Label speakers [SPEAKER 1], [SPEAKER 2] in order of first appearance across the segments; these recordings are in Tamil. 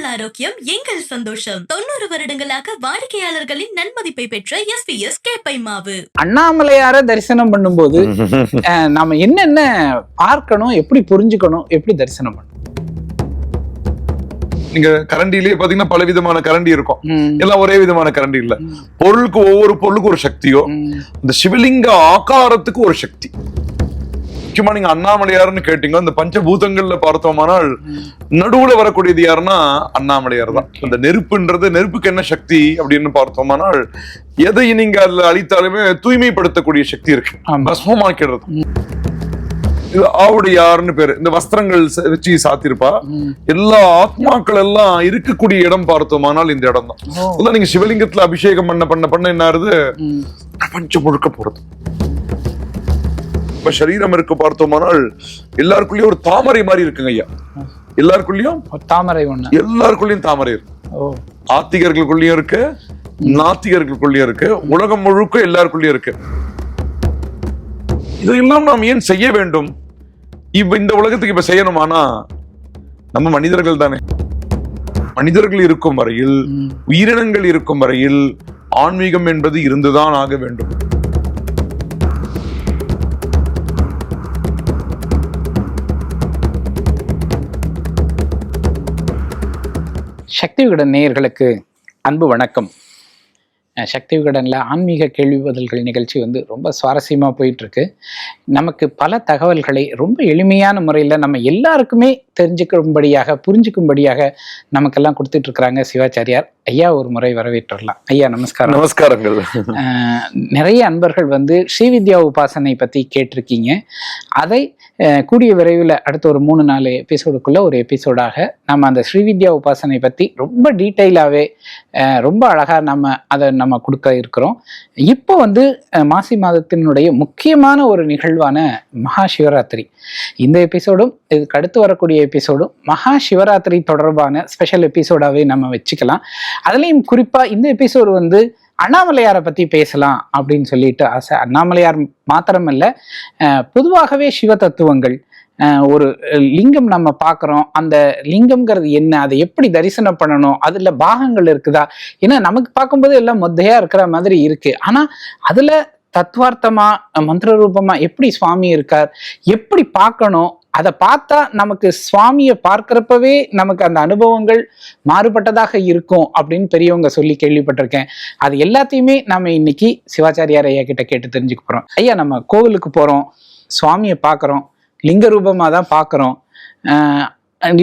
[SPEAKER 1] உங்கள் ஆரோக்கியம் எங்கள் சந்தோஷம். தொண்ணூறு வருடங்களாக வாடிக்கையாளர்களின் நன்மதிப்பை பெற்ற எஸ்பிஎஸ் கேப்பை மாவு
[SPEAKER 2] அண்ணாமலையார தரிசனம் பண்ணும்போது நாம என்னென்ன பார்க்கணும் எப்படி புரிஞ்சுக்கணும் எப்படி தரிசனம் பண்ணணும்?
[SPEAKER 3] நீங்க கரண்டிலேயே பாத்தீங்கன்னா பல விதமான கரண்டி இருக்கும். எல்லாம் ஒரே விதமான கரண்டி இல்ல. பொருளுக்கு ஒவ்வொரு பொருளுக்கு ஒரு சக்தியோ
[SPEAKER 2] ம்,
[SPEAKER 3] இந்த சிவலிங்க ஆகாரத்துக்கு ஒரு சக்தி. முக்கியமா நீங்க அண்ணாமலையார்னு கேட்டீங்க. இந்த பஞ்சபூதங்கள்ல பார்த்தோமானால் நடுவுல வரக்கூடியது யாருன்னா அண்ணாமலையார் தான் இந்த நெருப்புன்றது நெருப்புக்கு என்ன சக்தி அப்படின்னு பார்த்தோமானால் எதை நீங்க அதுல அழித்தாலுமே தூய்மைப்படுத்தக்கூடிய சக்தி இருக்கு. பஸ்மமாக்கிறது. இது ஆவுடையார்னு பேரு. இந்த வஸ்திரங்கள் வச்சு சாத்திருப்பா. எல்லா ஆத்மாக்கள் எல்லாம் இருக்கக்கூடிய இடம் பார்த்தோமானால் இந்த இடம் தான் நீங்க சிவலிங்கத்துல அபிஷேகம் பண்ண பண்ண பண்ண என்ன ஆறுது? பிரபஞ்சம் முழுக்க போறது. இப்ப சரீரம் இருக்கு பார்த்தோமானால் எல்லாருக்குள்ளயும் ஒரு தாமரை மாதிரி இருக்குங்க ஐயா. எல்லாருக்குள்ளயும்?
[SPEAKER 2] தாமரை ஒண்ணு.
[SPEAKER 3] எல்லாருக்குள்ளயும் தாமரை இருக்கு. ஆத்திகர்களுக்குள்ளயும் இருக்கு நாத்திகர்களுக்குள்ளயும் இருக்கு உலகம் முழுக்க எல்லாருக்குள்ளயும் இருக்கு. இதையெல்லாம் நாம் ஏன் செய்ய வேண்டும்? இப்ப இந்த உலகத்துக்கு இப்ப செய்யணுமானா? நம்ம மனிதர்கள் தானே. மனிதர்கள் இருக்கும் வரையில் உயிரினங்கள் இருக்கும் வரையில் ஆன்மீகம் என்பது இருந்துதான் ஆக வேண்டும்.
[SPEAKER 2] சக்தி விகடன் நேயர்களுக்கு அன்பு வணக்கம். சக்தி விகடனில் ஆன்மீக கேள்வி பதில்கள் நிகழ்ச்சி வந்து ரொம்ப சுவாரஸ்யமாக போயிட்டுருக்கு நமக்கு பல தகவல்களை ரொம்ப எளிமையான முறையில் நம்ம எல்லாருக்குமே தெரிஞ்சுக்கும்படியாக புரிஞ்சுக்கும்படியாக நமக்கெல்லாம் கொடுத்துட்டு இருக்கிறாங்க சிவாச்சாரியார். ஐயா ஒரு முறை வரவேற்றுடலாம் ஐயா நமஸ்காரம்.
[SPEAKER 3] நமஸ்காரங்கள்.
[SPEAKER 2] நிறைய அன்பர்கள் வந்து ஸ்ரீவித்யா உபாசனை பற்றி கேட்டிருக்கீங்க. அதை கூடிய விரைவில் அடுத்த ஒரு மூணு நாலு எபிசோடுக்குள்ள ஒரு எபிசோடாக நம்ம அந்த ஸ்ரீவித்யா உபாசனை பற்றி ரொம்ப டீட்டெயிலாகவே ரொம்ப அழகாக நம்ம அதை நம்ம கொடுக்க இருக்கிறோம். இப்போ வந்து மாசி மாதத்தினுடைய முக்கியமான ஒரு நிகழ்வான மகா சிவராத்திரி இந்த எபிசோடும் இதுக்கு அடுத்து வரக்கூடிய எபிசோடும் மகா சிவராத்திரி தொடர்பான ஸ்பெஷல் எபிசோடாகவே நம்ம வச்சுக்கலாம். அதுலேயும் குறிப்பாக இந்த எபிசோடு வந்து அண்ணாமலையாரை பற்றி பேசலாம் அப்படின்னு சொல்லிட்டு ஆசை. அண்ணாமலையார் மாத்திரமல்ல பொதுவாகவே சிவ தத்துவங்கள் ஒரு லிங்கம் நம்ம பார்க்குறோம். அந்த லிங்கம்ங்கிறது என்ன? அதை எப்படி தரிசனம் பண்ணணும்? அதில் பாகங்கள் இருக்குதா? ஏன்னா நமக்கு பார்க்கும்போது எல்லாம் மொத்தையாக இருக்கிற மாதிரி இருக்கு. ஆனால் அதில் தத்துவார்த்தமா மந்திர ரூபமா எப்படி சுவாமி இருக்கார்? எப்படி பார்க்கணும்? அதை பார்த்தா நமக்கு சுவாமியை பார்க்குறப்பவே நமக்கு அந்த அனுபவங்கள் மாறுபட்டதாக இருக்கும் அப்படின்னு பெரியவங்க சொல்லி கேள்விப்பட்டிருக்கேன். அது எல்லாத்தையுமே நம்ம இன்னைக்கு சிவாச்சாரியார் ஐயா கிட்ட கேட்டு தெரிஞ்சுக்க போகிறோம் ஐயா நம்ம கோவிலுக்கு போகிறோம் சுவாமியை பார்க்குறோம். லிங்க ரூபமாக தான் பார்க்குறோம்.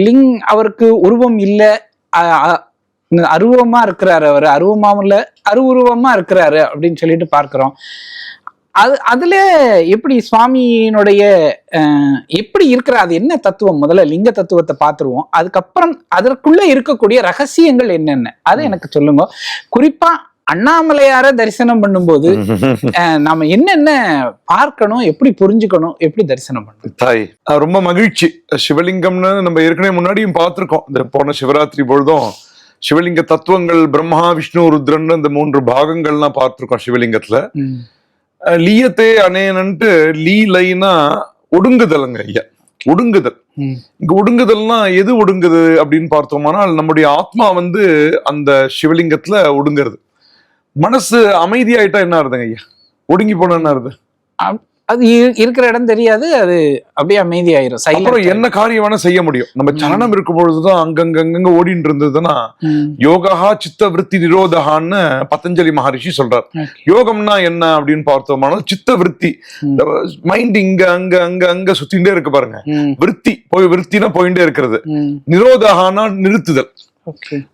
[SPEAKER 2] லிங் அவருக்கு உருவம் இல்லை. அருவமாக இருக்கிறாரு அவர். அருவமாகவும் இல்லை. அருவுருவமாக இருக்கிறாரு அப்படின்னு சொல்லிட்டு பார்க்குறோம். அது அதுல எப்படி சுவாமியினுடைய எப்படி இருக்கிற அது என்ன தத்துவம்? முதல்ல லிங்க தத்துவத்தை பார்த்துருவோம். அதுக்கப்புறம் அதற்குள்ள இருக்கக்கூடிய ரகசியங்கள் என்னென்ன? அதை எனக்கு சொல்லுங்க. குறிப்பா அண்ணாமலையார தரிசனம் பண்ணும்போது நாம என்னென்ன பார்க்கணும் எப்படி புரிஞ்சுக்கணும் எப்படி தரிசனம் பண்ணணும்?
[SPEAKER 3] தாய் ரொம்ப மகிழ்ச்சி. சிவலிங்கம்னு நம்ம ஏற்கனவே முன்னாடியும் பார்த்திருக்கோம். இந்த போன சிவராத்திரி பொழுதும் சிவலிங்க தத்துவங்கள் பிரம்மா விஷ்ணு ருத்ரன் இந்த மூன்று பாகங்கள்லாம் பார்த்திருக்கோம் சிவலிங்கத்துல. லீயத்தே அனேனன்ட்டு லீலைனா ஒடுங்குதலுங்க ஐயா. ஒடுங்குதல். இங்க ஒடுங்குதல்னா எது ஒடுங்குது அப்படின்னு பார்த்தோம்னால் நம்முடைய ஆத்மா வந்து அந்த சிவலிங்கத்துல ஒடுங்குறது. மனசு அமைதியாயிட்டா என்ன ஆறுதுங்க ஐயா? ஒடுங்கி போனா என்ன ஆறுது
[SPEAKER 2] அது இருக்கிற இடம் தெரியாது அது அப்படியே அமைதியாயிரும்.
[SPEAKER 3] அப்புறம் என்ன காரியம் வேணா செய்ய முடியும்? நம்ம சலனம் இருக்கும் பொழுதுதான் அங்கங்க அங்கங்க ஓடிட்டு இருந்ததுன்னா யோகா சித்த விருத்தி நிரோதகான்னு பதஞ்சலி மகரிஷி சொல்றார். யோகம்னா என்ன அப்படின்னு பார்த்தோம்னா சித்த விருத்தி. மைண்ட் இங்க அங்க அங்க அங்க சுத்திண்டே இருக்கு பாருங்க. விருத்தி போய் விருத்தினா போயிட்டே இருக்கிறது. நிரோதகானா நிறுத்துதல்.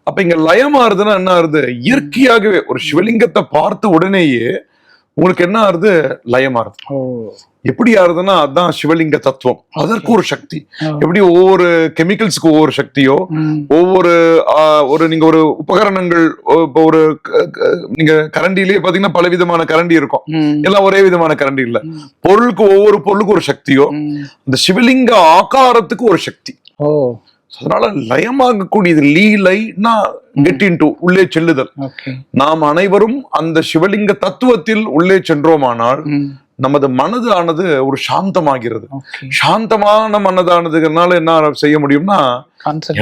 [SPEAKER 3] அப்ப இங்க லயமாறுதுன்னா என்ன ஆறுது? இயற்கையாகவே ஒரு சிவலிங்கத்தை பார்த்த உடனேயே உங்களுக்கு என்ன ஆறுது? லயமாறுது எப்படி ஆறுதுன்னா அதான் சிவலிங்க தத்துவம். அதற்கு ஒரு சக்தி. எப்படி ஒவ்வொரு கெமிக்கல்ஸ்க்கு ஒவ்வொரு சக்தியோ ஒவ்வொரு ஒரு நீங்க ஒரு உபகரணங்கள் இப்ப ஒரு நீங்க கரண்டிலேயே பாத்தீங்கன்னா பல விதமான கரண்டி இருக்கும். எல்லாம் ஒரே விதமான கரண்டி இல்ல. பொருளுக்கு ஒவ்வொரு பொருளுக்கு ஒரு சக்தியோ. இந்த சிவலிங்க ஆகாரத்துக்கு ஒரு சக்தி.
[SPEAKER 2] ஓ.
[SPEAKER 3] அதனால லயமாகக்கூடியது லீலைனா கெட் டு உள்ளே செல்லுதல். நாம் அனைவரும் அந்த சிவலிங்க தத்துவத்தில் உள்ளே சென்றோமானால் நமது மனது ஆனது ஒரு சாந்தமாகிறது. சாந்தமான மனதானதுனால என்ன செய்ய முடியும்னா.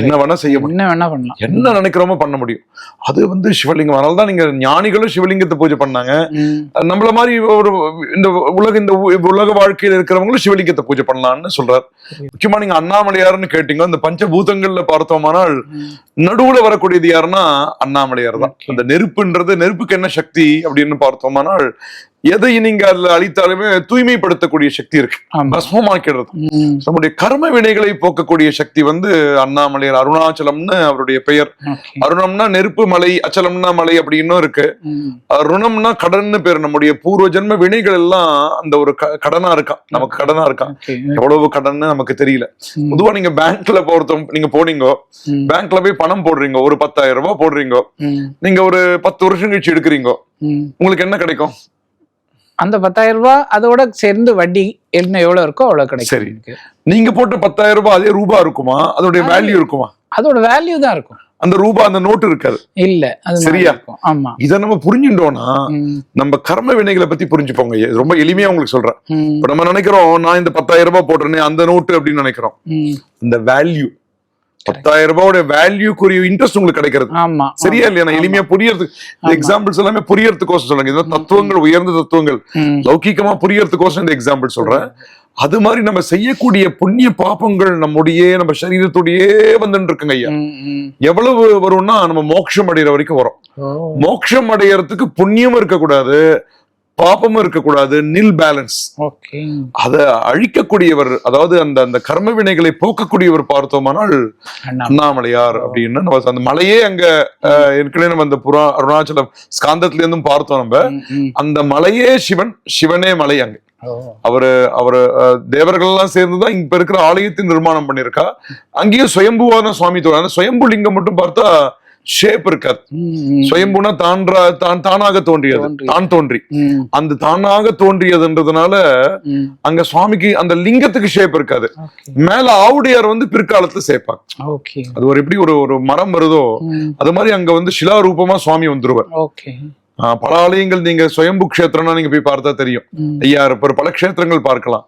[SPEAKER 3] என்ன வேணா செய்ய முடியும்.
[SPEAKER 2] என்ன
[SPEAKER 3] நினைக்கிறோமோ பண்ண முடியும். அது வந்து சிவலிங்கம் அதனால தான் நீங்க ஞானிகளும் சிவலிங்கத்தை பூஜை பண்ணாங்க. நம்மள மாதிரி ஒரு இந்த உலக இந்த உலக வாழ்க்கையில இருக்கிறவங்களும் சிவலிங்கத்தை பூஜை பண்ணலாம்னு சொல்றாரு. முக்கியமா நீங்க அண்ணாமலையார்னு கேட்டீங்க இந்த பஞ்சபூதங்கள்ல பார்த்தோமானால். நடுவுல வரக்கூடியது யாருன்னா அண்ணாமலையார் தான். அந்த நெருப்புன்றது நெருப்புக்கு என்ன சக்தி அப்படின்னு பார்த்தோமானால் எதை நீங்க அதுல அழித்தாலுமே தூய்மைப்படுத்தக்கூடிய சக்தி இருக்கு. பஸ்மமாக்கிறது நம்முடைய கர்ம வினைகளை போக்கக்கூடிய சக்தி வந்து அண்ணாமலையார் அருணாச்சலம்னு அவருடைய பெயர். அருணம்னா நெருப்பு மலை அச்சலம்னா மலை அப்படின்னும் இருக்கு. ருணம்னா கடன்னு பேர். நம்முடைய பூர்வ ஜென்ம வினைகள் எல்லாம் அந்த ஒரு கடனா இருக்கான் நமக்கு கடனா இருக்கான். எவ்வளவு கடன்னு நமக்கு தெரியல. பொதுவா நீங்க பேங்க்ல பொறுத்த நீங்க போனீங்க பேங்க்ல போய் பணம் போடுறீங்க ஒரு பத்தாயிரம் ரூபாய் போடுறீங்க நீங்க ஒரு பத்து வருஷம் கழிச்சு எடுக்கிறீங்க. உங்களுக்கு என்ன கிடைக்கும்?
[SPEAKER 2] அந்த பத்தாயிரம் ரூபாய் அதோட சேர்ந்து வட்டி என்ன எவ்வளவு இருக்கோ அவ்வளவு கிடைக்கும்
[SPEAKER 3] சரி. நீங்க போட்ட பத்தாயிரம் ரூபாய் அதே ரூபா இருக்குமா? அதோடைய
[SPEAKER 2] அது-
[SPEAKER 3] வேல்யூ இருக்குமா?
[SPEAKER 2] அதோட வேல்யூ தான் இருக்கும்.
[SPEAKER 3] அந்த ரூபா அந்த நோட்டு இருக்காது.
[SPEAKER 2] இல்ல
[SPEAKER 3] சரியா?
[SPEAKER 2] இருக்கும். ஆமா.
[SPEAKER 3] இதை நம்ம புரிஞ்சுட்டோம்னா நம்ம கர்ம வினைகளை பத்தி புரிஞ்சுப்போங்க. ரொம்ப எளிமையா உங்களுக்கு சொல்றேன். இப்ப நம்ம நினைக்கிறோம் நான் இந்த பத்தாயிரம் ரூபாய் போடுறேனே அந்த நோட்டு அப்படின்னு நினைக்கிறோம். இந்த வேல்யூ பத்தாயிரம் ரூபாயோட வேல்யூக்குரிய இன்ட்ரெஸ்ட் உங்களுக்கு கிடைக்கிறது.
[SPEAKER 2] ஆமா
[SPEAKER 3] சரியா இல்லையா? நான் எளிமையா புரியறதுக்கு. எக்ஸாம்பிள்ஸ் எல்லாமே புரியறதுக்கோசம் சொல்லுங்க இந்த தத்துவங்கள் உயர்ந்த தத்துவங்கள்
[SPEAKER 2] ம்,
[SPEAKER 3] லௌகிகமா புரியறதுக்கோசம் இந்த எக்ஸாம்பிள் சொல்றேன். அது மாதிரி நம்ம செய்யக்கூடிய புண்ணிய பாபங்கள் நம்முடைய நம்ம சரீரத்தோடயே வந்துட்டு இருக்குங்க ஐயா. எவ்வளவு வரும்னா நம்ம மோட்சம் அடைகிற வரைக்கும் வரும். மோட்சம் அடையறதுக்கு புண்ணியமும் இருக்கக்கூடாது. பாபமும் இருக்கக்கூடாது நில் பேலன்ஸ் அதை அழிக்கக்கூடியவர் அதாவது அந்த அந்த கர்ம வினைகளை போக்கக்கூடியவர் பார்த்தோமானால்
[SPEAKER 2] அண்ணா.
[SPEAKER 3] அண்ணாமலையார் அப்படின்னு நம்ம அந்த மலையே அங்க ஏற்கனவே நம்ம அந்த புறா அருணாச்சலம் ஸ்காந்தத்துல இருந்தும் பார்த்தோம் நம்ம. அந்த மலையே சிவன் சிவனே மலை அங்க. அவரு அவரு தேவர்கள் எல்லாம் சேர்ந்துதான் இப்ப இருக்கிற ஆலயத்தை நிர்மாணம் பண்ணிருக்கா அங்கேயும் சுயம்புவான சுவாமி அந்த சுயம்பு லிங்கம் மட்டும் பார்த்தா ஷேப் இருக்காது. சுயம்புனா தான்றா தான் தானாக தோன்றியது. தான் தோன்றி. அந்த தானாக தோன்றியதுன்றதுனால. அங்க சுவாமிக்கு அந்த லிங்கத்துக்கு ஷேப் இருக்காது. மேல ஆவுடையார் வந்து பிற்காலத்துல சேர்ப்பாங்க அது ஒரு எப்படி ஒரு ஒரு மரம் வருதோ அது மாதிரி அங்க வந்து சிலா ரூபமா சுவாமி வந்துருவார். பல ஆலயங்கள் நீங்க சுயம்பு க்ஷேத்திரம்னா நீங்க போய் பார்த்தா தெரியும். ஐயா இருப்பார் பல க்ஷேத்திரங்கள் பார்க்கலாம்.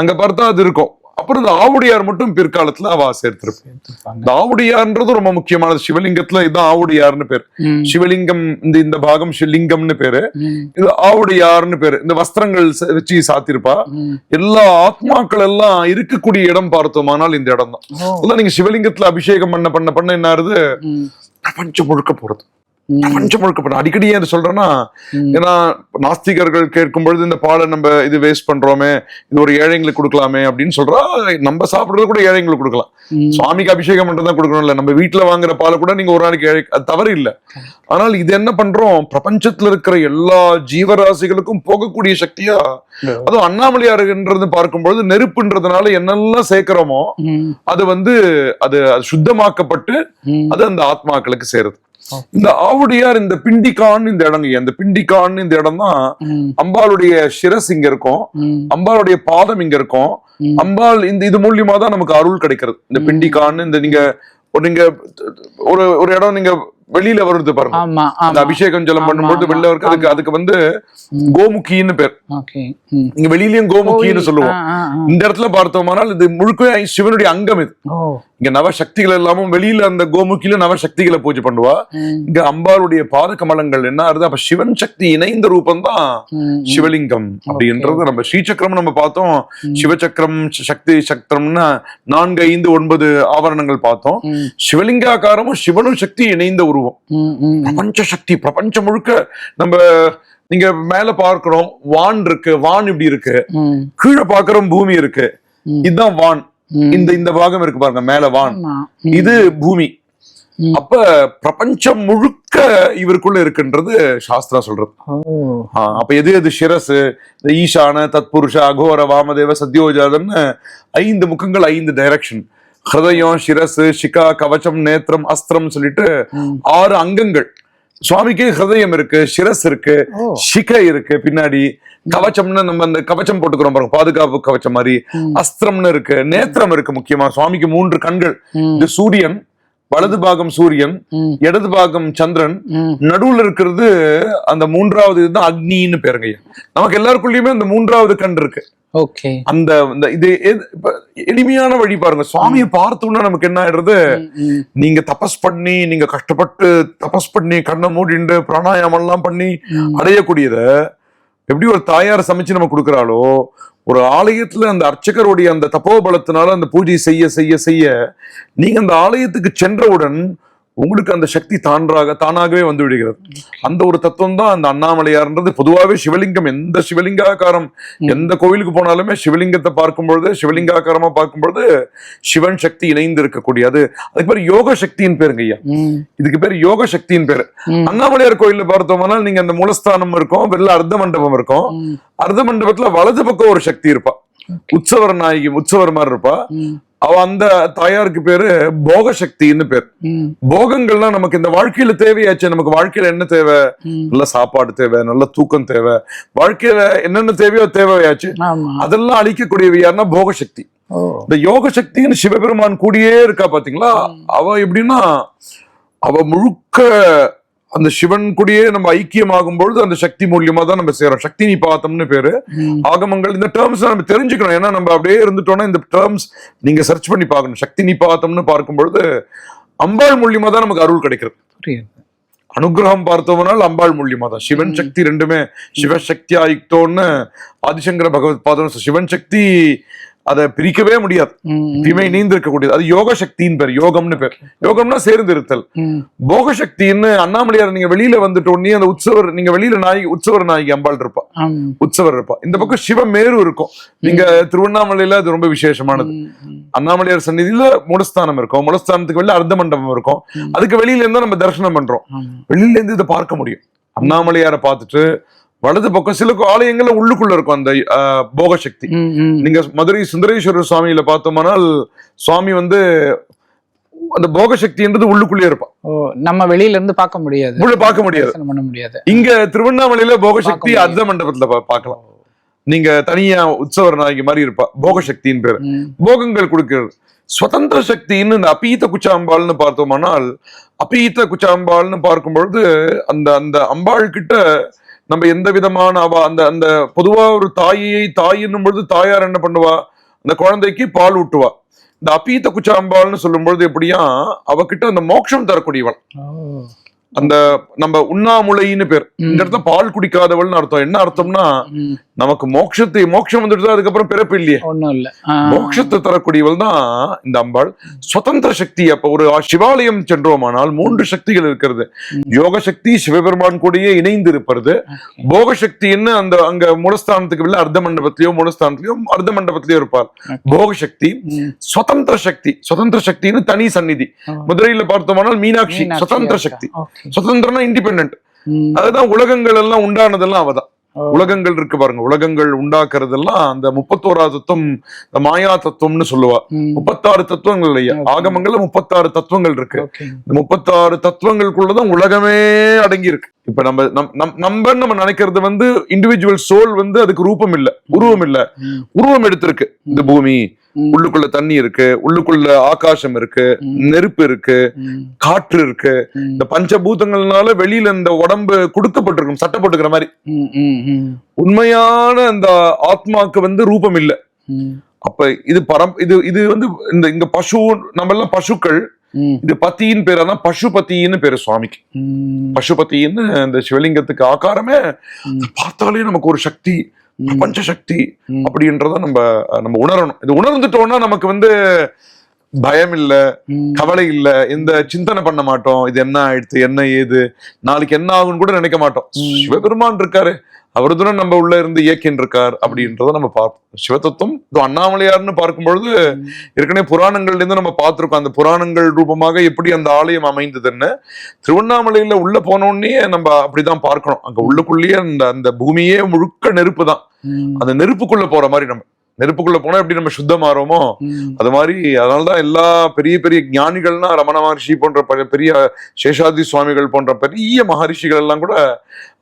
[SPEAKER 3] அங்க பார்த்தா அது இருக்கும். அப்புறம் இந்த ஆவுடையார் மட்டும் பிற்காலத்துல அவ சேர்த்திருப்பாங்க. இந்த ஆவுடையார்ன்றது ரொம்ப முக்கியமானது. சிவலிங்கத்துல இதுதான் ஆவுடையார்னு பேர். சிவலிங்கம் இந்த இந்த பாகம் சிவலிங்கம்னு பேரு. இது ஆவுடையார்னு பேரு. இந்த வஸ்திரங்கள் வச்சு சாத்திருப்பா. எல்லா ஆத்மாக்கள் எல்லாம் இருக்கக்கூடிய இடம் பார்த்தோமானால் இந்த இடம் தான் நீங்க சிவலிங்கத்துல அபிஷேகம் பண்ண பண்ண பண்ண என்ன ஆறுது? பிரபஞ்சம் முழுக்க போறது. பிரபஞ்சம் முழுக்க அடிக்கடி ஏன் சொல்றேன்னா. ஏன்னா நாஸ்திகர்கள் கேட்கும் பொழுது இந்த பாலை நம்ம இது வேஸ்ட் பண்றோமே இது ஒரு ஏழைங்களுக்கு கொடுக்கலாமே அப்படின்னு சொல்றா நம்ம சாப்பிடுறது கூட ஏழைங்களுக்கு கொடுக்கலாம். சுவாமிக்கு அபிஷேகம் மட்டும் தான் கொடுக்கணும் இல்ல நம்ம வீட்டுல வாங்குற பாலை கூட நீங்க ஒரு நாளைக்கு ஏழை அது தவறு இல்ல. ஆனால் இது என்ன பண்றோம்? பிரபஞ்சத்துல இருக்கிற எல்லா ஜீவராசிகளுக்கும் போகக்கூடிய சக்தியா அதுவும் அண்ணாமலையாருன்றது பார்க்கும்பொழுது நெருப்புன்றதுனால என்னெல்லாம் சேர்க்கிறோமோ அது வந்து அது அது சுத்தமாக்கப்பட்டு. அது அந்த ஆத்மாக்களுக்கு சேருது. இந்த ஆவுடையார் இந்த பிண்டிகான் இந்த இடம் இந்த பிண்டிகான் இந்த இடம் தான் அம்பாளுடைய சிரஸ் இங்க இருக்கும். அம்பாளுடைய பாதம் இங்க இருக்கும். அம்பாள் இந்த இது மூலியமா தான் நமக்கு அருள் கிடைக்கிறது. இந்த பிண்டிகான் இந்த நீங்க ஒரு நீங்க ஒரு ஒரு இடம் நீங்க வெளியில வருது பாருங்க. அந்த அபிஷேகம் ஜலம் பண்ணும்போது வெளில இருக்கு அதுக்கு. அதுக்கு வந்து. கோமுகின்னு பேர். இங்க வெளியிலயும் கோமுகின்னு. சொல்லுவோம். இந்த இடத்துல பார்த்தோமானால் இது முழுக்க சிவனுடைய அங்கம் இது. இங்க நவசக்திகள் எல்லாமும் வெளியில அந்த கோமுகில நவசக்திகளை பூஜை பண்ணுவா. இங்க அம்பாளுடைய பாத கமலங்கள் என்ன ஆறுது? அப்ப சிவன் சக்தி இணைந்த ரூபம் தான். சிவலிங்கம் அப்படின்றது நம்ம ஸ்ரீசக்கரம் நம்ம பார்த்தோம். சிவசக்கரம் சக்தி சக்கரம்னா நான்கு ஐந்து ஒன்பது ஆவரணங்கள் பார்த்தோம். சிவலிங்காக்காரமும் சிவனும் சக்தி இணைந்த உருவம். பிரபஞ்ச சக்தி பிரபஞ்சம் முழுக்க நம்ம நீங்க மேல பார்க்கிறோம் வான் இருக்கு வான் இப்படி இருக்கு. கீழே பார்க்கிறோம் பூமி இருக்கு. இதுதான் வான். இந்த இந்த பாகம் இருக்கு பாருங்க மேல வான். இது பூமி. அப்ப பிரபஞ்சம் முழுக்க இவருக்குள்ள இருக்குன்றது சாஸ்திரம் சொல்றது. அப்ப எது எது இந்த ஈசான தத்புருஷ அகோர வாமதேவ சத்யோஜாதன்னு ஐந்து முகங்கள் ஐந்து டைரக்ஷன் ஹிருதயம் சிரஸ் சிகா கவச்சம் நேத்திரம் அஸ்திரம் சொல்லிட்டு. ஆறு அங்கங்கள் சுவாமிக்கு ஹிருதயம் இருக்கு சிரஸ் இருக்கு சிகை இருக்கு பின்னாடி கவச்சம்னு நம்ம அந்த கவச்சம் போட்டுக்கிறோம் பாருங்க பாதுகாப்பு கவச்சம் மாதிரி. அஸ்திரம்னு இருக்கு நேத்திரம் இருக்கு முக்கியமா சுவாமிக்கு மூன்று கண்கள். இது சூரியன் வலது பாகம் சூரியன் இடது பாகம் சந்திரன். நடுவுல இருக்கிறது அந்த மூன்றாவது இதுதான் அக்னின்னு பேருங்க. நமக்கு எல்லாருக்குள்ளயுமே அந்த மூன்றாவது கண் இருக்கு.
[SPEAKER 2] ஓகே.
[SPEAKER 3] அந்த இந்த இது எளிமையான வழி பாருங்க. சுவாமியை பார்த்தோம்னா நமக்கு என்ன ஆயிடுறது? நீங்க தபஸ் பண்ணி நீங்க கஷ்டப்பட்டு தபஸ் பண்ணி கண்ணை மூடிண்டு பிராணாயாமம் எல்லாம் பண்ணி. அடையக்கூடியத எப்படி ஒரு தாயார் சமைச்சு நம்ம கொடுக்குறாளோ ஒரு ஆலயத்துல அந்த அர்ச்சகருடைய அந்த தப்போபலத்தினால அந்த பூஜை செய்ய செய்ய செய்ய நீங்க அந்த ஆலயத்துக்கு சென்றவுடன் உங்களுக்கு அந்த சக்தி தான்றாக தானாகவே வந்து விடுகிறது. அந்த ஒரு தத்துவம் தான் அந்த அண்ணாமலையார்ன்றது. பொதுவாகவே சிவலிங்கம் எந்த சிவலிங்காக்காரம் எந்த கோவிலுக்கு போனாலுமே சிவலிங்கத்தை பார்க்கும் பொழுது சிவலிங்காக்காரமா பார்க்கும் பொழுது சிவன் சக்தி இணைந்து இருக்கக்கூடிய அது அதுக்கு பேர் யோக சக்தியின் பேருங்க ஐயா. இதுக்கு பேர் யோக சக்தியின் பேரு. அண்ணாமலையார் கோயில்ல பார்த்தோம்னா நீங்க அந்த மூலஸ்தானம் இருக்கும் வெளில அர்த்த மண்டபம் இருக்கும். அர்த்த மண்டபத்துல வலது பக்கம் ஒரு சக்தி இருப்பா. உற்சவர் நாயகி உற்சவர் மாதிரி இருப்பா. அவ அந்த தாயாருக்கு பேரு போக சக்தின்னு பேர் போகங்கள்லாம் நமக்கு இந்த வாழ்க்கையில தேவையாச்சு நமக்கு வாழ்க்கையில என்ன தேவை. நல்ல சாப்பாடு தேவை நல்ல தூக்கம் தேவை. வாழ்க்கையில என்னென்ன தேவையோ தேவையாச்சு. அதெல்லாம் அழிக்கக்கூடியவை யாருன்னா போக சக்தி இந்த யோக சக்தின்னு சிவபெருமான் கூடியே இருக்கா பாத்தீங்களா? அவ எப்படின்னா அவ முழுக்க அந்த சிவன் கூடயே நம்ம ஐக்கியமாகும் பொழுது அந்த சக்தி மூலியமா தான் நம்ம செய்யறோம் சக்தி நிபாத்தம்னு பேரு.
[SPEAKER 2] ம்,
[SPEAKER 3] ஆகமங்கள் இந்த டேர்ம்ஸ் நம்ம தெரிஞ்சுக்கணும். ஏன்னா நம்ம அப்படியே இருந்துட்டோம்னா இந்த டேர்ம்ஸ் நீங்க சர்ச் பண்ணி பார்க்கணும். சக்தி நிபாத்தம்னு பார்க்கும் பொழுது அம்பாள் மூலியமா தான் நமக்கு அருள் கிடைக்கிறது. அனுகிரகம் பார்த்தோம்னால் அம்பாள் மூலியமா தான். சிவன் சக்தி ரெண்டுமே. சிவசக்தி ஆயிட்டோன்னு ஆதிசங்கர பகவத் பாதம் சிவன் சக்தி அதை பிரிக்கவே முடியாது. எப்பயுமே இணைந்து இருக்கக்கூடியது அது யோக சக்தின்னு பேர் யோகம்னு பேர். யோகம்னா சேர்ந்து இருத்தல் போக சக்தின்னு அண்ணாமலையார் நீங்க வெளியில வந்துட்ட உடனே அந்த உற்சவர் நீங்க வெளியில நாயகி உற்சவர் நாயகி அம்பாள் இருப்பா. உற்சவர் இருப்பா. இந்த பக்கம் சிவமேரு இருக்கும். நீங்க திருவண்ணாமலையில அது ரொம்ப விசேஷமானது. அண்ணாமலையார் சந்நிதியில மூலஸ்தானம் இருக்கும். மூலஸ்தானத்துக்கு வெளில அர்த்த மண்டபம் இருக்கும். அதுக்கு வெளியில இருந்தா நம்ம தரிசனம் பண்றோம். வெளியில இருந்து இதை பார்க்க முடியும். அண்ணாமலையாரை பார்த்துட்டு வலது பக்கம் சில ஆலயங்கள்ல உள்ளுக்குள்ள இருக்கும் அந்த போக சக்தி. நீங்க மதுரை சுந்தரேஸ்வரர் சுவாமியில பார்த்தோம்னால் சுவாமி வந்து அந்த போக சக்தின்றது உள்ளுக்குள்ளே இருப்பான்.
[SPEAKER 2] நம்ம வெளியில இருந்து பார்க்க முடியாது.
[SPEAKER 3] உள்ள பார்க்க முடியாது.
[SPEAKER 2] பண்ண முடியாது.
[SPEAKER 3] இங்க திருவண்ணாமலையில போக சக்தி. அர்த்த மண்டபத்துல பார்க்கலாம். நீங்க தனியா உற்சவர் நாயகி மாதிரி இருப்பா. போக சக்தியின் பேரு போகங்கள் கொடுக்கிறது. சுதந்திர சக்தின்னு இந்த அப்பீத்த குச்சாம்பாள்னு பார்த்தோமானால் அப்பீத்த குச்சாம்பாள்னு பார்க்கும் பொழுது அந்த அந்த அம்பாள் கிட்ட நம்ம எந்த விதமான அவ அந்த அந்த பொதுவா ஒரு தாயை தாயின்னும் பொழுது தாயார் என்ன பண்ணுவா? அந்த குழந்தைக்கு பால் ஊட்டுவா. இந்த அப்பீத்த குச்சாம்பாள்னு சொல்லும் பொழுது எப்படியா அவகிட்ட அந்த மோட்சம் தரக்கூடியவள். அந்த நம்ம உண்ணாமுலைன்னு பேர். இந்த. இடத்துல பால் குடிக்காதவள்னு அர்த்தம். என்ன அர்த்தம்னா நமக்கு மோட்சத்தை மோட்சம் வந்துட்டு அதுக்கப்புறம் பிறப்பு இல்லையே.
[SPEAKER 2] ஒண்ணும் இல்ல.
[SPEAKER 3] மோட்சத்தை தரக்கூடியவள் தான் இந்த அம்பாள். சுதந்திர சக்தி அப்ப ஒரு சிவாலயம் சென்றோமானால் மூன்று சக்திகள் இருக்கிறது. யோக சக்தி சிவபெருமான் கூடயே இணைந்து இருப்பது போக சக்தின்னு அந்த அங்க மூலஸ்தானத்துக்கு வெளில அர்த்த மண்டபத்திலயோ மூலஸ்தானத்திலயோ அர்த்த மண்டபத்திலயோ இருப்பார் போக சக்தி. சுதந்திர சக்தி. சுதந்திர சக்தின்னு தனி சந்நிதி. மதுரையில பார்த்தோமானால் மீனாட்சி. சுதந்திர? சக்தி. சுதந்திரம்னா இண்டிபெண்டன்ட்
[SPEAKER 2] ம்,
[SPEAKER 3] அதுதான் உலகங்கள் எல்லாம் உண்டானதெல்லாம் அவதான். உலகங்கள் இருக்கு பாருங்க. உலகங்கள் உண்டாக்குறதெல்லாம் அந்த முப்பத்தோராவது தத்துவம் இந்த மாயா தத்துவம்னு சொல்லுவா. முப்பத்தாறு தத்துவங்கள் இல்லையா. ஆகமங்கள்ல முப்பத்தாறு தத்துவங்கள் இருக்கு. இந்த முப்பத்தாறு தத்துவங்களுக்குள்ளதான் உலகமே அடங்கி இருக்கு இப்ப நம்ம நம்- நம்ம நம்ம நினைக்கிறது வந்து இண்டிவிஜுவல் சோல் வந்து அதுக்கு ரூபம் இல்ல உருவம் இல்ல உருவம் எடுத்திருக்கு. இந்த பூமி உள்ளுக்குள்ள தண்ணி இருக்கு உள்ளுக்குள்ள ஆகாசம் இருக்கு நெருப்பு இருக்கு காற்று இருக்கு. இந்த பஞ்சபூதங்கள்னால வெளியில இந்த உடம்பு கொடுக்கப்பட்டிருக்கும் சட்டப்பட்டுக்கிற மாதிரி. உண்மையான அந்த ஆத்மாக்கு வந்து ரூபம் இல்ல அப்ப இது பரம் இது இது வந்து இந்த இங்க பசு நம்ம எல்லாம் பசுக்கள் இது பத்தியின் பேர் அதான் பசுபதின்னு பேரு சுவாமிக்கு
[SPEAKER 2] ம்,
[SPEAKER 3] பசுபதின்னு இந்த சிவலிங்கத்துக்கு ஆகாரமே. பார்த்தாலே நமக்கு ஒரு சக்தி
[SPEAKER 2] ம்.
[SPEAKER 3] பஞ்சசக்தி
[SPEAKER 2] ம்.
[SPEAKER 3] அப்படின்றத நம்ம நம்ம உணரணும் இது உணர்ந்துட்டோம்னா நமக்கு வந்து பயம் இல்ல கவலை இல்ல இந்த சிந்தனை பண்ண மாட்டோம். இது என்ன ஆயிடுத்து என்ன ஏது நாளைக்கு என்ன ஆகும்னு கூட நினைக்க மாட்டோம். சிவபெருமான் இருக்காரு. அவர் தானே நம்ம உள்ள இருந்து இயக்கின்னு இருக்கார் அப்படின்றத நம்ம பார்ப்போம். சிவதத்துவம் இது அண்ணாமலையார்னு பார்க்கும் பொழுது ஏற்கனவே புராணங்கள்ல இருந்து நம்ம பார்த்திருக்கோம். அந்த புராணங்கள் ரூபமாக எப்படி அந்த ஆலயம் அமைந்ததுன்னு. திருவண்ணாமலையில உள்ள போனோடனே நம்ம அப்படிதான் பார்க்கணும். அங்க உள்ளுக்குள்ளேயே அந்த அந்த பூமியே முழுக்க நெருப்பு தான். அந்த நெருப்புக்குள்ள போற மாதிரி நம்ம நெருப்புக்குள்ள போனா எப்படி நம்ம சுத்தமாறோமோ
[SPEAKER 2] ம்,
[SPEAKER 3] அது மாதிரி அதனாலதான் எல்லா பெரிய பெரிய ஞானிகள்னா ரமண மகர்ஷி போன்ற பெரிய சேஷாதி சுவாமிகள் போன்ற பெரிய மகரிஷிகள் எல்லாம் கூட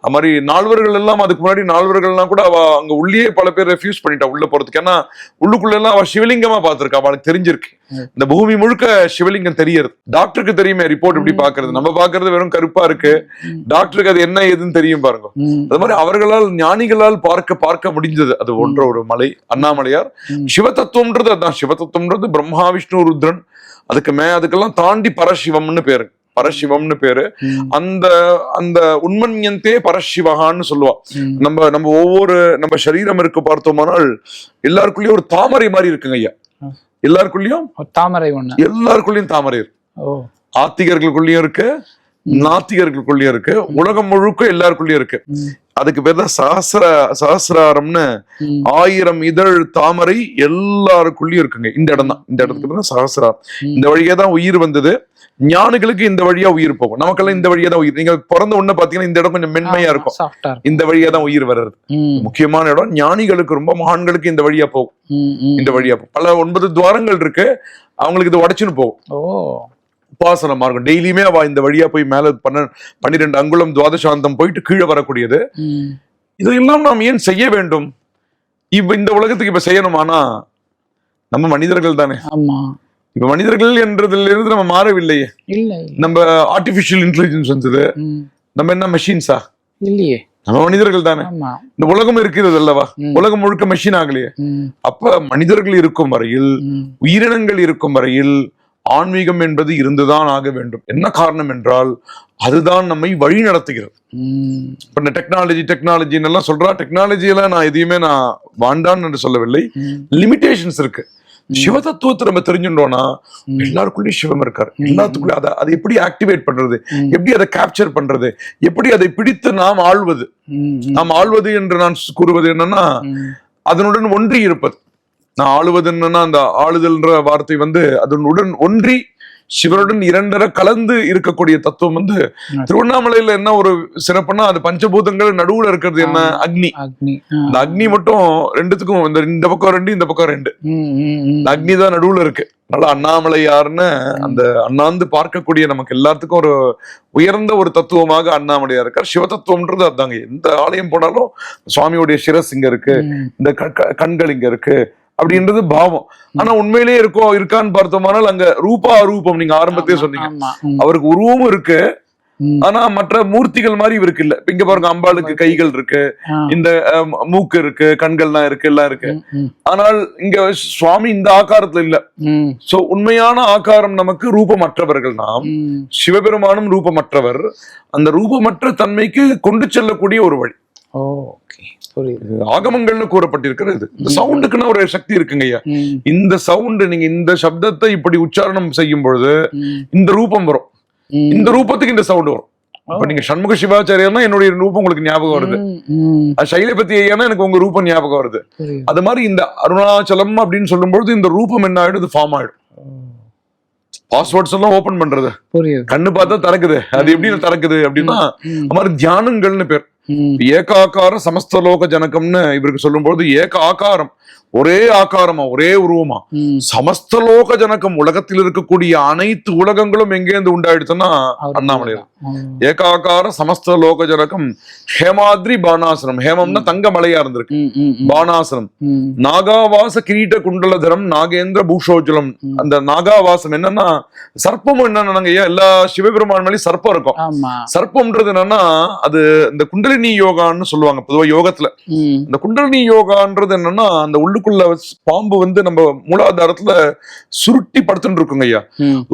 [SPEAKER 3] அது மாதிரி நால்வர்கள் எல்லாம் அதுக்கு முன்னாடி நால்வர்கள்லாம் கூட அவ அங்க உள்ளே பல பேர் ரெஃப்யூஸ் பண்ணிட்டா உள்ள போறதுக்கு. ஏன்னா உள்ளுக்குள்ள எல்லாம் அவ சிவலிங்கமா பார்த்திருக்கா. அவளுக்கு தெரிஞ்சிருக்கு. இந்த பூமி முழுக்க சிவலிங்கம் தெரியுது. டாக்டருக்கு தெரியுமே ரிப்போர்ட் இப்படி. பாக்குறது நம்ம பாக்குறது வெறும் கருப்பா இருக்கு. டாக்டருக்கு அது என்ன ஏதுன்னு தெரியும் பாருங்க. அது மாதிரி அவர்களால் ஞானிகளால் பார்க்க பார்க்க முடிஞ்சது. அது போன்ற ஒரு மலை அண்ணாமலையார். சிவதத்துவம்ன்றது அதான். சிவதத்துவம்ன்றது பிரம்மா விஷ்ணு ருத்ரன். அதுக்கு மே அதுக்கெல்லாம் தாண்டி பரசிவம்னு பேரு. பரசிவம்னு பேரு. அந்த அந்த உண்மன்யந்தே பரசிவகான்னு சொல்லுவா. நம்ம நம்ம ஒவ்வொரு நம்ம சரீரம் இருக்கு பார்த்தோமானால் எல்லாருக்குள்ளயும் ஒரு தாமரை மாதிரி இருக்குங்க ஐயா. எல்லாருக்குள்ளயும்?
[SPEAKER 2] தாமரை ஒண்ணு.
[SPEAKER 3] எல்லாருக்குள்ளயும் தாமரை இருக்கு. ஆத்திகர்களுக்குள்ளயும் இருக்கு நாத்திகர்களுக்குள்ளயும் இருக்கு உலகம் முழுக்க எல்லாருக்குள்ளயும் இருக்கு. அதுக்கு பேர் தான் சஹசிர சஹசிராரம்னு. ஆயிரம் இதழ் தாமரை எல்லாருக்குள்ளயும் இருக்குங்க. இந்த இடம் தான். இந்த இடத்துக்கு தான் சஹசிராரம். இந்த வழியா தான் உயிர் வந்தது. ஞானிகளுக்கு இந்த வழியா உயிர் போகும். நமக்கெல்லாம் இந்த வழியா தான் உயிர். நீங்க பிறந்த உடனே பாத்தீங்கன்னா இந்த இடம் கொஞ்சம் மென்மையா இருக்கும்.
[SPEAKER 2] இருக்கும்.
[SPEAKER 3] இந்த வழியா தான் உயிர் வர்றது. முக்கியமான இடம் ஞானிகளுக்கு ரொம்ப மகான்களுக்கு இந்த வழியா போகும். இந்த வழியா போகும். பல ஒன்பது துவாரங்கள் இருக்கு. அவங்களுக்கு இது உடைச்சுன்னு போகும்.
[SPEAKER 2] ஓ.
[SPEAKER 3] உபாசன மார்க்கம் டெய்லியுமே அவ இந்த வழியா போய் மேல பன்ன பன்னிரெண்டு அங்குலம் துவாதசாந்தம் போயிட்டு கீழே வரக்கூடியது.
[SPEAKER 2] ம்.
[SPEAKER 3] இதையெல்லாம் நாம் ஏன் செய்ய வேண்டும்? இப்ப இந்த உலகத்துக்கு இப்ப செய்யணுமானா? நம்ம மனிதர்கள் தானே.
[SPEAKER 2] ஆமா.
[SPEAKER 3] இப்ப மனிதர்கள் என்றதுல இருந்து நம்ம மாறவில்லையே. நம்ம ஆர்டிபிஷியல் இன்டெலிஜென்ஸ் வந்தது. நம்ம என்ன மெஷின்ஸா
[SPEAKER 2] இல்லையே.
[SPEAKER 3] நம்ம மனிதர்கள் தானே? இந்த உலகம் இருக்கிறது அல்லவா. உலகம் முழுக்க மெஷின் ஆகலையே. அப்ப மனிதர்கள் இருக்கும் வரையில். உயிரினங்கள் இருக்கும் வரையில் ஆன்மீகம் என்பது இருந்துதான் ஆக வேண்டும். என்ன காரணம் என்றால் அதுதான் நம்மை வழி நடத்துகிறது. இப்ப இந்த டெக்னாலஜி டெக்னாலஜின்னு எல்லாம் சொல்றா. டெக்னாலஜியெல்லாம் நான் எதையுமே நான் வாண்டான்னு என்று சொல்லவில்லை. லிமிடேஷன்ஸ் இருக்கு. சிவ தத்துவத்தை நம்ம தெரிஞ்சுட்டோம்னா. எல்லாருக்குள்ளயும் சிவம் இருக்காரு. எல்லாத்துக்குள்ளயும் அதை அதை எப்படி ஆக்டிவேட் பண்றது. எப்படி அதை கேப்சர் பண்றது எப்படி அதை பிடித்து நாம் ஆள்வது. நாம் ஆள்வது என்று நான் கூறுவது என்னன்னா. அதனுடன் ஒன்றி இருப்பது நான் ஆளுவது என்னன்னா அந்த ஆளுதல்ன்ற வார்த்தை வந்து அதனுடன் ஒன்றி சிவனுடன் இரண்டர கலந்து இருக்கக்கூடிய தத்துவம் வந்து. திருவண்ணாமலையில என்ன ஒரு சிறப்புன்னா அது பஞ்சபூதங்கள் நடுவுல இருக்கிறது என்ன. அக்னி. அந்த அக்னி மட்டும் ரெண்டுத்துக்கும் இந்த இந்த பக்கம் ரெண்டு இந்த பக்கம் ரெண்டு. இந்த அக்னி தான் நடுவுல இருக்கு அதனால அண்ணாமலையார்னு அந்த அண்ணாந்து பார்க்கக்கூடிய நமக்கு எல்லாத்துக்கும் ஒரு உயர்ந்த ஒரு தத்துவமாக அண்ணாமலையார் இருக்கார் சிவதத்துவம்ன்றது அதாங்க எந்த ஆலயம் போனாலும் சுவாமியுடைய சிரஸ் இங்க இருக்கு. இந்த கண்கள் இங்க இருக்கு அப்படின்றது பாவம் ஆனா உண்மையிலேயே இருக்கோ இருக்கான்னு பார்த்தோமானால் அங்க ரூபா அரூபம் நீங்க ஆரம்பத்திலே
[SPEAKER 2] ஆமா,
[SPEAKER 3] சொன்னீங்க. அவருக்கு உருவமும் இருக்கு. ஆனா மற்ற மூர்த்திகள் மாதிரி இவருக்கு இல்ல இங்க பாருங்க அம்பாளுக்கு கைகள் இருக்கு. இந்த மூக்கு இருக்கு கண்கள்லாம் இருக்கு எல்லாம் இருக்கு
[SPEAKER 2] ம். ம்.
[SPEAKER 3] ஆனால் இங்க சுவாமி இந்த ஆகாரத்துல இல்ல. சோ உண்மையான ஆகாரம் நமக்கு ரூபமற்றவர்கள் நாம். சிவபெருமானும் ரூபமற்றவர் அந்த ரூபமற்ற தன்மைக்கு கொண்டு செல்லக்கூடிய ஒரு வழி ஆகமங்கள்னு கூறப்பட்டிருக்கிறது. இந்த சவுண்டுக்குன்னு ஒரு சக்தி இருக்குங்க ஐயா. இந்த சவுண்ட் நீங்க இந்த சப்தத்தை இப்படி உச்சாரணம் செய்யும் பொழுது. இந்த ரூபம் வரும். இந்த ரூபத்துக்கு இந்த சவுண்ட் வரும். இப்ப நீங்க சண்முக சிவாச்சாரியர்னா என்னுடைய ரூபம் உங்களுக்கு ஞாபகம் வருது. சைலபதி ஐயானா எனக்கு உங்க ரூபம் ஞாபகம் வருது. அது மாதிரி இந்த அருணாச்சலம் அப்படின்னு சொல்லும்பொழுது இந்த ரூபம் என்ன ஆயிடும்? இது ஃபார்ம் ஆயிடும். பாஸ்வேர்ட்ஸ் எல்லாம் ஓபன் பண்றது. கண்ணு பார்த்தா திறக்குது. அது எப்படி திறக்குது அப்படின்னா. அது மாதிரி தியானங்கள்னு பேர்.
[SPEAKER 2] ஏக
[SPEAKER 3] ஏகாக்கார சமஸ்தலோக ஜனகம்னு இவருக்கு சொல்லும்பொழுது ஏக ஆகாரம் ஒரே ஆகாரமா ஒரே உருவமா. சமஸ்தலோக ஜனகம் உலகத்தில் இருக்கக்கூடிய அனைத்து உலகங்களும் எங்கேருந்து உண்டாயிடுச்சுன்னா அண்ணாமலையார். ஏகாக்கார சமஸ்த லோக ஜனகம் ஹேமாத்ரி பானாசனம். ஹேமம்னா தங்க மலையா இருந்திருக்கு. பானாசனம். நாகாவாச கிரீட குண்டலதரம் நாகேந்திர பூஷோஜலம். அந்த நாகாவாசம் என்னன்னா சர்ப்பம் என்னன்னா எல்லா சிவபெருமான் மேலேயும் சர்ப்பம் இருக்கும். சர்ப்பம்ன்றது என்னன்னா அது இந்த குண்டலினி யோகான்னு சொல்லுவாங்க பொதுவா யோகத்துல. இந்த குண்டலினி யோகான்றது என்னன்னா அந்த உள்ளுக்குள்ள வச்சு- பாம்பு வந்து நம்ம மூலாதாரத்துல சுருட்டி படுத்துட்டு இருக்குங்க ஐயா.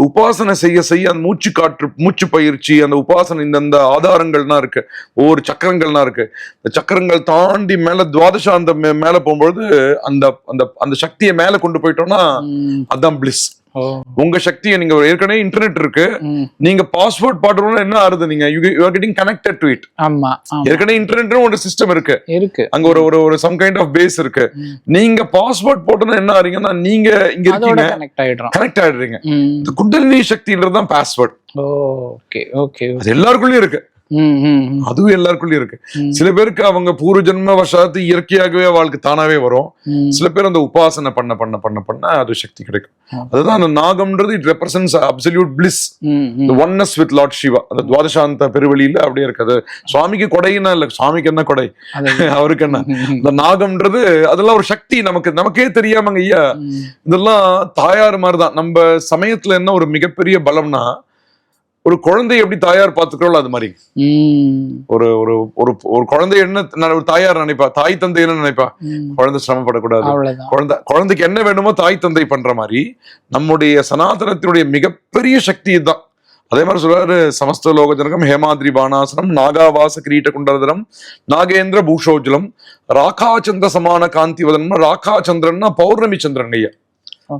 [SPEAKER 3] உபாசனை செய்ய செய்ய அந்த மூச்சு காற்று மூச்சு பயிற்சி அந்த உபாசனை இந்த இந்த ஆதாரங்கள்லாம் இருக்கு ஒவ்வொரு சக்கரங்கள்லாம் இருக்கு இந்த சக்கரங்கள் தாண்டி மேல துவாதசாந்த மே- மேல போகும்பொழுது அந்த அந்த அந்த சக்தியை மேல கொண்டு போயிட்டோம்னா. அதான் பிளிஸ். உங்க சக்தியை நீங்க ஏற்கனவே இன்டர்நெட் இருக்கு. நீங்க பாஸ்வேர்ட் பாட்டணும்னா என்ன ஆறுது நீங்க? You are getting connected to it
[SPEAKER 2] ஆமா
[SPEAKER 3] ஏற்கனவே இன்டர்நெட்னு ஒரு சிஸ்டம் இருக்கு.
[SPEAKER 2] இருக்கு.
[SPEAKER 3] அங்க ஒரு ஒரு ஒரு சம் கைண்ட் ஆஃப் பேஸ் இருக்கு. நீங்க பாஸ்வேர்ட் போட்டோம்னா என்ன ஆறீங்கன்னா நீங்க இங்க இருக்கீங்க.
[SPEAKER 2] கனெக்ட் ஆயிடுறோம்.
[SPEAKER 3] கனெக்ட் ஆயிடுறீங்க. இந்த குண்டலினி சக்தின்றது தான் பாஸ்வேர்ட்
[SPEAKER 2] ஓகே ஓகே
[SPEAKER 3] அது எல்லாருக்குள்ளயும் இருக்கு. அதுவும் எல்லாருக்குள்ளயும் இருக்கு. சில பேருக்கு அவங்க பூர்வ ஜென்ம வசாத்து இயற்கையாகவே வாழ்க்கை தானாவே வரும். சில பேர் அந்த உபாசனை பண்ண பண்ண பண்ண பண்ண அது சக்தி கிடைக்கும். அதுதான் அந்த நாகம்ன்றது it represents absolute bliss oneness with lord Shiva அந்த துவாதசாந்த பெருவெளியில அப்படியே இருக்குது சுவாமிக்கு கொடைன்னா இல்ல சுவாமிக்கு என்ன கொடை? அவருக்கு என்ன? இந்த நாகம்ன்றது அதெல்லாம் ஒரு சக்தி. நமக்கு நமக்கே தெரியாமங்க ஐயா. இதெல்லாம் தாயார் மாதிரிதான் நம்ம சமயத்துல என்ன ஒரு மிகப்பெரிய பலம்னா ஒரு குழந்தை எப்படி தாயார் பார்த்துக்கிறோம் அது மாதிரி. ஒரு ஒரு ஒரு ஒரு குழந்தை என்ன ஒரு தாயார் நினைப்பா தாய் தந்தை என்ன நினைப்பா. குழந்தை சிரமப்படக்கூடாது. குழந்தை குழந்தைக்கு என்ன வேணுமோ தாய் தந்தை பண்ற மாதிரி நம்முடைய சனாதனத்தினுடைய மிகப்பெரிய சக்தி இதுதான். அதே மாதிரி சொல்றாரு சமஸ்த லோக ஜனகம் ஹேமாத்ரி பானாசனம் நாகாவாச கிரீட்ட குண்டரதரம் நாகேந்திர பூஷோஜலம் ராகாச்சந்திர சமான காந்தி வதனம் ராகாச்சந்திரன்னா பௌர்ணமி சந்திரன் ஐயா.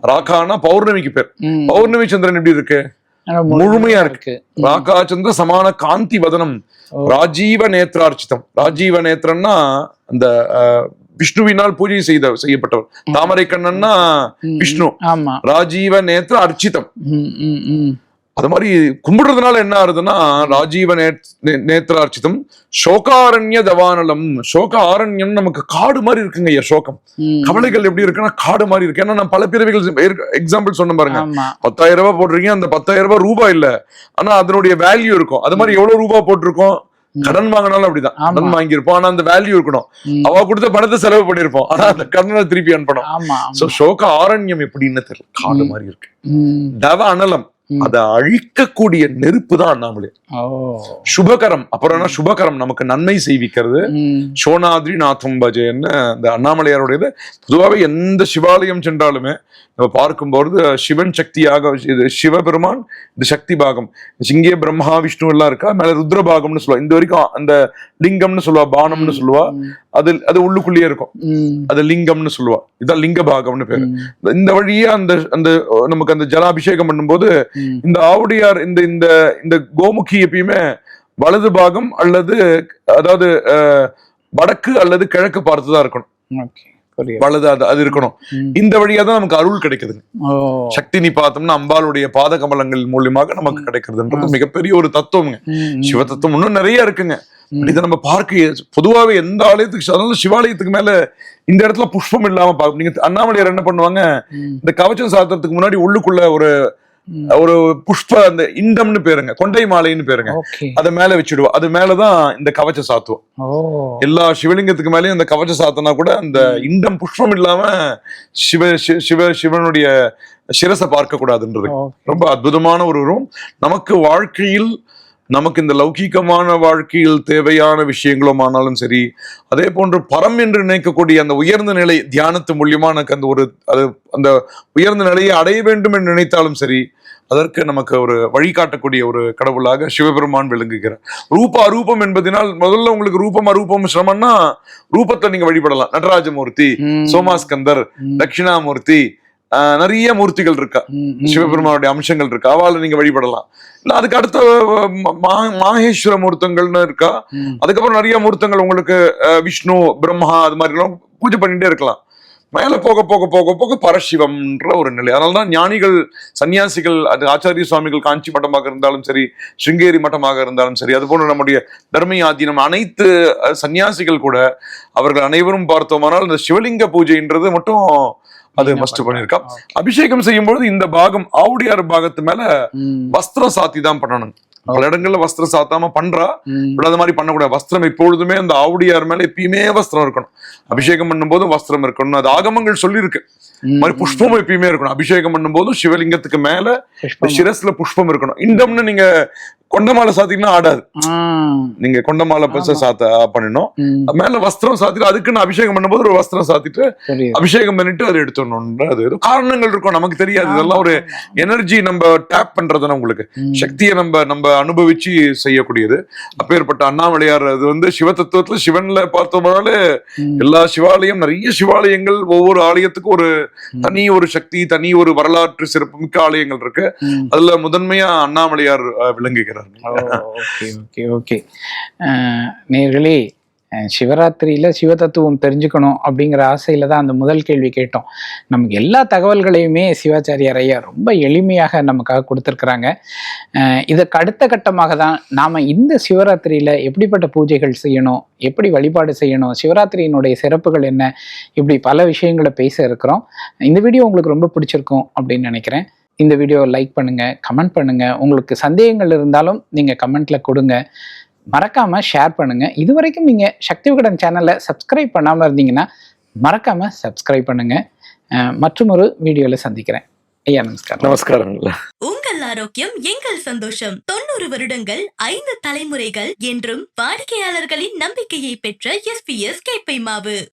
[SPEAKER 3] ராகானா பௌர்ணமிக்கு பேர். பௌர்ணமி சந்திரன் எப்படி இருக்கு? முழுமையா
[SPEAKER 2] இருக்கு.
[SPEAKER 3] ராகாச்சந்திர சமான காந்தி வதனம். ராஜீவ நேத்ரார்ச்சிதம். ராஜீவ நேத்திரன்னா அந்த விஷ்ணுவினால் பூஜை செய்த செய்யப்பட்டவர். தாமரை கண்ணன்னா விஷ்ணு. ராஜீவ நேத்திர அர்ச்சிதம். அது மாதிரி கும்பிடுறதுனால என்ன ஆகுதுன்னா ராஜீவ நேத்ரார்ச்சிதம் சோகாரண்ய தவானலம் சோக ஆரண்யம் நமக்கு காடு மாதிரி இருக்குங்க ஐயா சோகம். கவலைகள் எப்படி இருக்குன்னா காடு மாதிரி இருக்கு ஏன்னா நான் பல பிறவிகள் எக்ஸாம்பிள் சொன்ன பாருங்க பத்தாயிரம் ரூபாய் போடுறீங்க அந்த பத்தாயிரம் ரூபாய் ரூபாய் இல்ல ஆனா அதனுடைய வேல்யூ இருக்கும் அது மாதிரி எவ்வளவு ரூபாய் போட்டிருக்கோம். கடன் வாங்கினாலும் அப்படிதான். கடன் வாங்கியிருப்போம் ஆனா அந்த வேல்யூ இருக்கணும். அவ கொடுத்த பணத்தை செலவு பண்ணிருப்போம் ஆனா அந்த கடனை திருப்பி அனுப்பணும் சோ. சோக ஆரண்யம் எப்படின்னு தெரியல காடு. மாதிரி இருக்கு. தவ அனலம். அதை அழிக்கக்கூடிய நெருப்பு தான் அண்ணாமலை. சுபகரம் அப்புறம் சுபகரம் நமக்கு நன்மை செய்விக்கிறது. சோனாத்ரி நாத்தம் பஜேன்னு அந்த அண்ணாமலையாருடையது. பொதுவாகவே எந்த சிவாலயம் சென்றாலுமே நம்ம பார்க்கும்போது சிவன் சக்தியாக இது சிவபெருமான் இது சக்தி பாகம். இங்கே பிரம்மா விஷ்ணு எல்லாம் இருக்கா? மேல ருத்ர பாகம்னு சொல்லுவா. இந்த வரைக்கும் அந்த லிங்கம்னு சொல்லுவா பானம்னு சொல்லுவா. அது அது உள்ளுக்குள்ளேயே இருக்கும். அது லிங்கம்னு சொல்லுவா. இதான் லிங்க பாகம்னு பேரு. இந்த வழியே அந்த அந்த நமக்கு அந்த ஜலாபிஷேகம் பண்ணும்போது. இந்த ஆவுடையார் இந்த இந்த இந்த கோமுகி எப்பயுமே வலது பாகம் அல்லது அதாவது வடக்கு அல்லது கிழக்கு பார்த்துதான் இருக்கணும்
[SPEAKER 2] ஓகே புரியுது
[SPEAKER 3] வலது அது அது இருக்கணும். இந்த வழியா தான் நமக்கு அருள் கிடைக்குதுங்க
[SPEAKER 2] ஓ
[SPEAKER 3] சக்தி நீ பார்த்தோம்னா அம்பாளுடைய பாத கமலங்கள் மூலியமாக நமக்கு கிடைக்கிறதுன்றது மிகப்பெரிய ஒரு தத்துவம்ங்க. சிவ தத்துவம் இன்னும் நிறைய இருக்குங்க. இதை நம்ம பார்க்க பொதுவாவே எந்த ஆலயத்துக்கு அதனால சிவாலயத்துக்கு மேல இந்த இடத்துல புஷ்பம் இல்லாம பார்க்க நீங்க அண்ணாமலையார் என்ன பண்ணுவாங்க. இந்த கவச்சம் சாத்துறதுக்கு முன்னாடி உள்ளுக்குள்ள ஒரு. ஒரு புஷ்ப அந்த இண்டம்னு பேருங்க கொண்டை மாலைன்னு பேருங்க. அதை மேல வச்சுடுவா. அது மேலதான் இந்த கவச்ச சாத்துவோம். எல்லா சிவலிங்கத்துக்கு மேலயும் அந்த கவச்ச சாத்தனா கூட அந்த இண்டம் புஷ்பம் இல்லாம சிவ சிவ சிவனுடைய சிரசை பார்க்க கூடாதுன்றது. ரொம்ப அற்புதமான ஒரு உருவம் நமக்கு வாழ்க்கையில் நமக்கு இந்த லௌகீகமான வாழ்க்கையில் தேவையான விஷயங்களும் ஆனாலும் சரி அதே போன்று பரம் என்று நினைக்கக்கூடிய அந்த உயர்ந்த நிலை தியானத்து மூலியமா எனக்கு அந்த ஒரு அது அந்த உயர்ந்த நிலையை அடைய வேண்டும் என்று நினைத்தாலும் சரி அதற்கு நமக்கு ஒரு வழிகாட்டக்கூடிய ஒரு கடவுளாக சிவபெருமான் விளங்குகிறார் ரூப அரூபம் என்பதனால் முதல்ல உங்களுக்கு ரூபம் அரூபம் சிரமம்னா ரூபத்தை நீங்க வழிபடலாம் நடராஜமூர்த்தி. சோமாஸ்கந்தர். தட்சிணாமூர்த்தி நிறைய மூர்த்திகள் இருக்கா. சிவபெருமானுடைய அம்சங்கள் இருக்கு. அவால நீங்க வழிபடலாம். இல்ல அதுக்கு அடுத்த மாகேஸ்வர மூர்த்தங்கள்னு இருக்கா. அதுக்கப்புறம் நிறைய மூர்த்தங்கள் உங்களுக்கு விஷ்ணு பிரம்மா அது மாதிரி எல்லாம் பூஜை பண்ணிட்டே இருக்கலாம். மேல போக போக போக போக பரசிவம்ன்ற ஒரு நிலை. அதனாலதான் ஞானிகள் சன்னியாசிகள் அது ஆச்சாரிய சுவாமிகள் காஞ்சி மட்டமாக இருந்தாலும் சரி சிருங்கேரி மட்டமாக இருந்தாலும் சரி அது போன்ற நம்முடைய தர்ம ஆதீனம் அனைத்து சன்னியாசிகள் கூட அவர்கள் அனைவரும் பார்த்தோமானால் இந்த சிவலிங்க பூஜைன்றது மட்டும் அது மஸ்ட்
[SPEAKER 2] ஓகே.
[SPEAKER 3] அபிஷேகம் செய்யும்பொழுது இந்த பாகம் ஆவுடையார் பாகத்து மேல. வஸ்திரம் சாத்தி தான் பண்ணணும் பல இடங்கள்ல வஸ்திரம் சாத்தாம பண்றா. பட் அது மாதிரி பண்ணக்கூடாது வஸ்திரம் எப்பொழுதுமே அந்த ஆவுடையார் மேல எப்பயுமே வஸ்திரம் இருக்கணும் அபிஷேகம் பண்ணும்போது வஸ்திரம் இருக்கணும் அது ஆகமங்கள் சொல்லியிருக்கு மாதிரி புஷ்பம் எப்பயுமே இருக்கணும் அபிஷேகம் பண்ணும்போது சிவலிங்கத்துக்கு மேல. சிரஸ்ல புஷ்பம் இருக்கணும் இண்டம்னு நீங்க கொண்டமாலை சாத்திங்கன்னா ஆடாது. நீங்க கொண்டமாலை. சாத்த பண்ணணும். மேல வஸ்திரம் சாத்திட்டு அதுக்குன்னு அபிஷேகம் பண்ணும்போது ஒரு வஸ்திரம் சாத்திட்டு. அபிஷேகம் பண்ணிட்டு அதை எடுத்துடணும்ன்ற அது ஏதோ காரணங்கள் இருக்கும் நமக்கு தெரியாது இதெல்லாம் ஒரு. எனர்ஜி நம்ம டேப் பண்றதுனா உங்களுக்கு. சக்தியை நம்ம நம்ம அனுபவிச்சு செய்யக்கூடியது அப்பேற்பட்ட அண்ணாமலையார் அது வந்து சிவ தத்துவத்துல சிவன்ல பார்த்தோம்னாலே. எல்லா சிவாலயம் நிறைய சிவாலயங்கள் ஒவ்வொரு ஆலயத்துக்கும் ஒரு. தனி ஒரு சக்தி தனி ஒரு வரலாற்று சிறப்புமிக்க ஆலயங்கள் இருக்கு. அதுல முதன்மையா அண்ணாமலையார் விளங்குகிறார்
[SPEAKER 2] ஓகே ஓகே நேர்களே சிவராத்திரியில் சிவ தத்துவம் தெரிஞ்சுக்கணும் அப்படிங்கிற ஆசையில் தான் அந்த முதல் கேள்வி கேட்டோம். நமக்கு எல்லா தகவல்களையுமே சிவாச்சாரியார் ஐயா ரொம்ப எளிமையாக நமக்காக கொடுத்துருக்குறாங்க. இதற்கு அடுத்த கட்டமாக தான் நாம் இந்த சிவராத்திரியில் எப்படிப்பட்ட பூஜைகள் செய்யணும் எப்படி வழிபாடு செய்யணும் சிவராத்திரியினுடைய சிறப்புகள் என்ன இப்படி பல விஷயங்களை பேச இருக்கிறோம். இந்த வீடியோ உங்களுக்கு ரொம்ப பிடிச்சிருக்கும் அப்படின்னு நினைக்கிறேன். இந்த வீடியோவை லைக் பண்ணுங்கள் கமெண்ட் பண்ணுங்கள் உங்களுக்கு சந்தேகங்கள் இருந்தாலும் நீங்கள் கமெண்ட்டில் கொடுங்க. மறக்காம ஷேர் பண்ணுங்க. இது வரைக்கும் நீங்க சக்தி விகடன் சேனலை சப்ஸ்கிரைப் பண்ணாம இருந்தீங்கன்னா மறக்காம சப்ஸ்கிரைப் பண்ணுங்க. அஹ் மற்றும் ஒரு வீடியோல சந்திக்கிறேன். ஐயா நமஸ்காரம்.
[SPEAKER 3] நமஸ்காரங்களா.
[SPEAKER 1] உங்கள் ஆரோக்கியம் எங்கள் சந்தோஷம். தொண்ணூறு வருடங்கள் ஐந்து தலைமுறைகள் என்றும் வாடிக்கையாளர்களின் நம்பிக்கையை பெற்ற எஸ்பிஎஸ் கேப்பை மாவு.